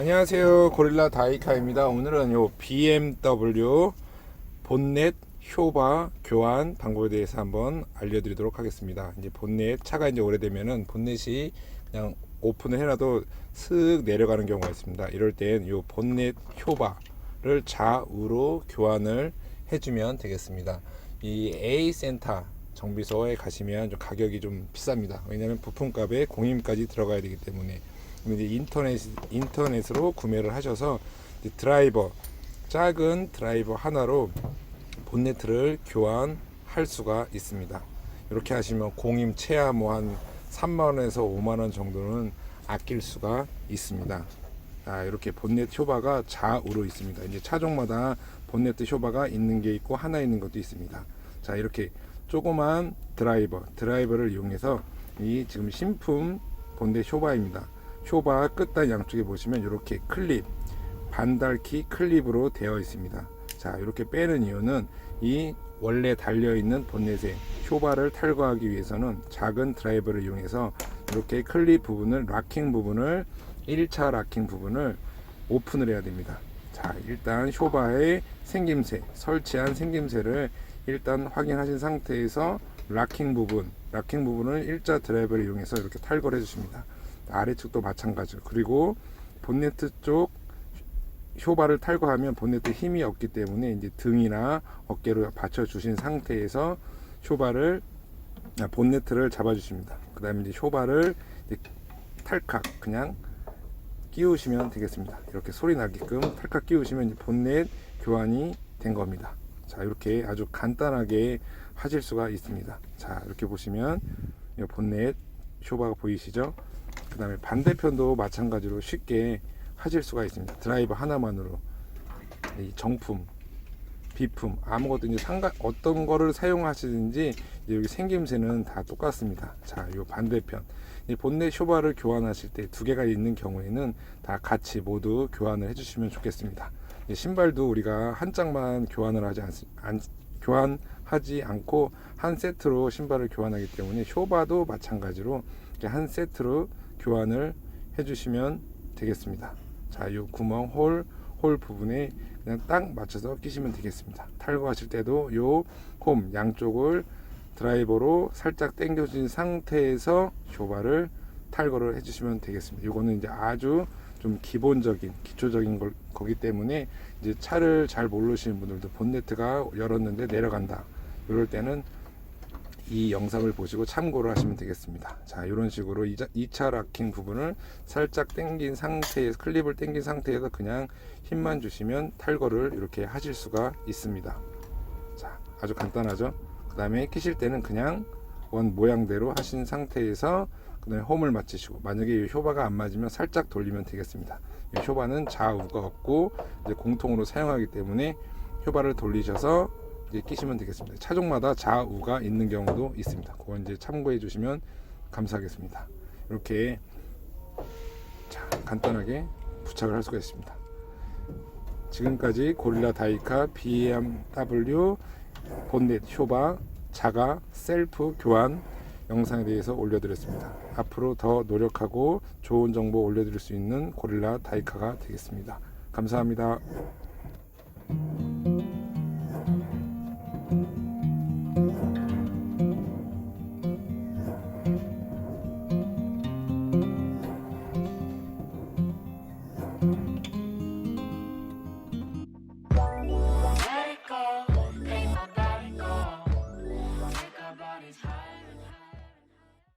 안녕하세요. 고릴라 다이카입니다. 오늘은 요 BMW 본넷 효바 교환 방법에 대해서 한번 알려드리도록 하겠습니다. 이제 본넷 차가 이제 오래되면은 본넷이 그냥 오픈을 해놔도 슥 내려가는 경우가 있습니다. 이럴 땐 요 본넷 효바를 좌우로 교환을 해주면 되겠습니다. 이 A 센터 정비소에 가시면 좀 가격이 좀 비쌉니다. 왜냐하면 부품값에 공임까지 들어가야 되기 때문에 이제 인터넷 인터넷으로 구매를 하셔서 드라이버 작은 드라이버 하나로 본네트를 교환할 수가 있습니다. 이렇게 하시면 공임 최하 뭐 한 3만 원에서 5만 원 정도는 아낄 수가 있습니다. 아, 이렇게 본넷 효바가 좌우로 있습니다. 이제 차종마다 본네트 효바가 있는 게 있고 하나 있는 것도 있습니다. 자, 이렇게 조그만 드라이버, 드라이버를 이용해서 이 지금 신품 본넷 효바입니다. 효바 끝단 양쪽에 보시면 이렇게 클립 반달키 클립으로 되어 있습니다. 자 이렇게 빼는 이유는 이 원래 달려 있는 본넷의 효바를 탈거하기 위해서는 작은 드라이버를 이용해서 이렇게 클립 부분을 락킹 부분을 1차 락킹 부분을 오픈을 해야 됩니다. 자 일단 효바의 생김새 설치한 생김새를 일단 확인하신 상태에서 락킹 부분 락킹 부분을 일자 드라이버를 이용해서 이렇게 탈거를 해주십니다. 아래쪽도 마찬가지로 그리고 본네트 쪽 효바를 탈거하면 본네트 힘이 없기 때문에 이제 등이나 어깨로 받쳐 주신 상태에서 효바를 아, 본네트를 잡아 주십니다. 그다음에 이제 효바를 이제 탈칵 그냥 끼우시면 되겠습니다. 이렇게 소리 나게끔 탈칵 끼우시면 본넷 교환이 된 겁니다. 자, 이렇게 아주 간단하게 하실 수가 있습니다. 자, 이렇게 보시면 이 본넷 효바가 보이시죠? 그 다음에 반대편도 마찬가지로 쉽게 하실 수가 있습니다. 드라이버 하나만으로 이 정품, 비품 아무것도 이제 상관 어떤 거를 사용하시든지 여기 생김새는 다 똑같습니다. 자, 이 반대편 이 본넷 쇼바를 교환하실 때 두 개가 있는 경우에는 다 같이 모두 교환을 해주시면 좋겠습니다. 이 신발도 우리가 한 짝만 교환을 하지 않, 안, 교환하지 않고 한 세트로 신발을 교환하기 때문에 쇼바도 마찬가지로 한 세트로 교환을 해주시면 되겠습니다. 자, 이 구멍 홀, 홀 부분에 그냥 딱 맞춰서 끼시면 되겠습니다. 탈거하실 때도 요 홈 양쪽을 드라이버로 살짝 당겨진 상태에서 쇼바를 탈거를 해주시면 되겠습니다. 이거는 이제 아주 좀 기본적인 기초적인 걸, 거기 때문에 이제 차를 잘 모르시는 분들도 본네트가 열었는데 내려간다. 이럴 때는 이 영상을 보시고 참고를 하시면 되겠습니다. 자, 이런 식으로 2차 락킹 부분을 살짝 당긴 상태에서 클립을 당긴 상태에서 그냥 힘만 주시면 탈거를 이렇게 하실 수가 있습니다. 자, 아주 간단하죠? 그 다음에 끼실 때는 그냥 원 모양대로 하신 상태에서 그 다음에 홈을 맞추시고 만약에 이 효바가 안 맞으면 살짝 돌리면 되겠습니다. 이 효바는 좌우가 없고 이제 공통으로 사용하기 때문에 효바를 돌리셔서 이제 끼시면 되겠습니다. 차종마다 좌우가 있는 경우도 있습니다. 그건 이제 참고해 주시면 감사하겠습니다. 이렇게 자, 간단하게 부착을 할 수가 있습니다. 지금까지 고릴라 다이카 BMW 본넷 효바 자가 셀프 교환 영상에 대해서 올려드렸습니다. 앞으로 더 노력하고 좋은 정보 올려드릴 수 있는 고릴라 다이카가 되겠습니다. 감사합니다.